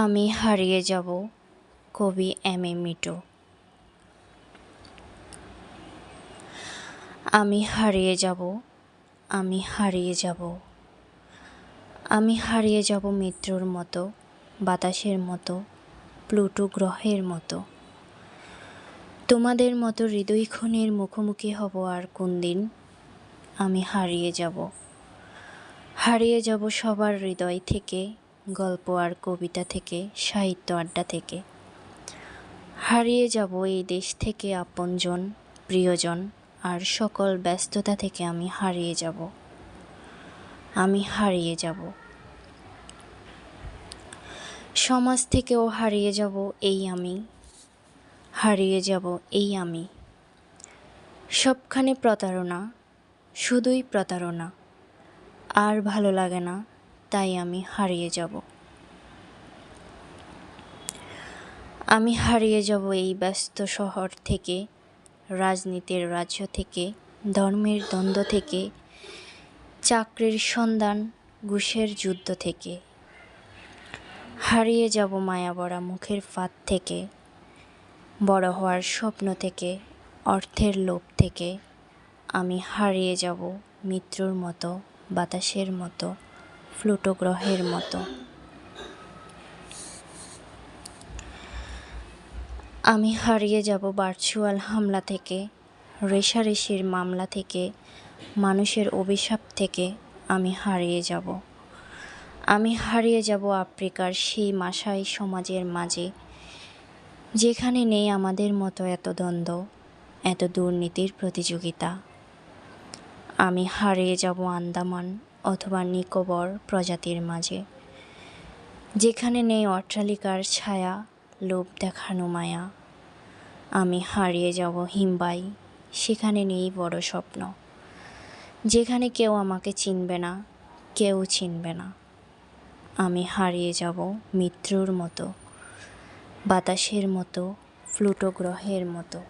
আমি হারিয়ে যাব, কবি এম এ মিটো। আমি হারিয়ে যাব, আমি হারিয়ে যাব। আমি হারিয়ে যাব মৃত্যুর মতো, বাতাসের মতো, প্লুটো গ্রহের মতো। তোমাদের মতো হৃদয়ক্ষণের মুখোমুখি হব আর কোন দিন? আমি হারিয়ে যাব। হারিয়ে যাব সবার হৃদয় থেকে গল্প আর কবিতা থেকে, সাহিত্য আড্ডা থেকে। হারিয়ে যাব এই দেশ থেকে আপনজন, প্রিয়জন, আর সকল ব্যস্ততা থেকে আমি হারিয়ে যাব। আমি হারিয়ে যাব। সমাজ থেকেও হারিয়ে যাব এই আমি। হারিয়ে যাব এই আমি। সবখানে প্রতারণা, শুধুই প্রতারণা। আর ভালো লাগে না। তাই আমি হারিয়ে যাব। আমি হারিয়ে যাব এই ব্যস্ত শহর থেকে, রাজনীতির রাজ্য থেকে, ধর্মের দ্বন্দ্ব থেকে, চাকরির সন্ধান, ঘুষের যুদ্ধ থেকে। হারিয়ে যাব মায়াবড়া মুখের ফাঁদ থেকে, বড় হওয়ার স্বপ্ন থেকে, অর্থের লোভ থেকে। আমি হারিয়ে যাব মৃত্যুর মতো, বাতাসের মতো। প্লুটো গ্রহের মতো। আমি হারিয়ে যাব ভার্চুয়াল হামলা থেকে, রেশারেশির মামলা থেকে, মানুষের অভিশাপ থেকে আমি হারিয়ে যাব। আমি হারিয়ে যাব আফ্রিকার সেই মাসাই সমাজের মাঝে, যেখানে নেই আমাদের মতো এত দ্বন্দ্ব, এত দুর্নীতির প্রতিযোগিতা। আমি হারিয়ে যাব আন্দামান। অথবা নিকোবর প্রজাতির মাঝে, যেখানে নেই অট্টালিকার ছায়া, লোভ দেখানো মায়া। আমি হারিয়ে যাব হিমবাই, সেখানে নেই বড় স্বপ্ন। যেখানে কেউ আমাকে চিনবে না, কেউ চিনবে না। আমি হারিয়ে যাব মৃত্যুর মতো, বাতাসের মতো প্লুটো গ্রহের মতো।